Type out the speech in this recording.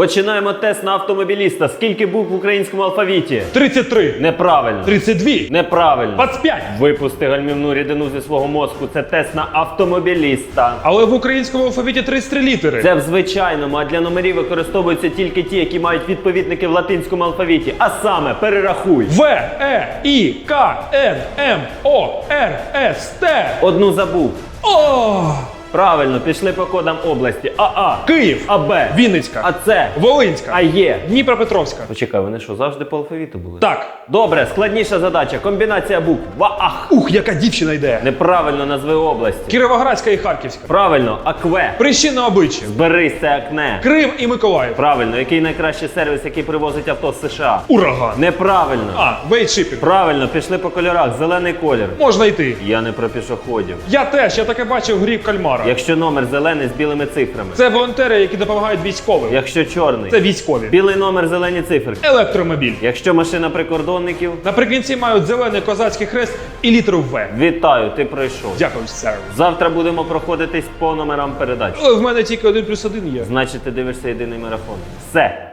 Починаємо тест на автомобіліста. Скільки букв в українському алфавіті? 33, Неправильно. 32, Неправильно. 25. Випусти гальмівну рідину зі свого мозку. Це тест на автомобіліста. Але в українському алфавіті 33 літери. Це в звичайному, а для номерів використовуються тільки ті, які мають відповідники в латинському алфавіті. А саме перерахуй. В, Е, І, К, Н, М, О, Р, С, Т. Одну забув. О! Правильно, пішли по кодам області. АА, Київ, АБ, Вінницька, АЦ, Волинська, АЄ. Дніпропетровська. Почекай, вони що, завжди по алфавіту були? Так. Добре, складніша задача. Комбінація букв. Ваах. Ух, яка дівчина йде. Неправильно назви області. Кіровоградська і Харківська. Правильно, акве. Прищі на обличчі. Зберись, це акне. Крим і Миколаїв. Правильно, який найкращий сервіс, який привозить авто з США? Ураган. Неправильно. А, вейтшипінг. Правильно, пішли по кольорах. Зелений колір. Можна йти. Я не про пішоходів. Я теж, я таке бачив в грі в кальмара. Якщо номер зелений з білими цифрами. Це волонтери, які допомагають військовим. Якщо чорний. Це військові. Білий номер зелені цифри. Електромобіль. Якщо машина прикордонників. Наприкінці мають зелений козацький хрест і літеру В. Вітаю, ти пройшов. Дякую, сер. Завтра будемо проходитись по номерам передач. Але в мене тільки один плюс один є. Значить, ти дивишся єдиний марафон. Все.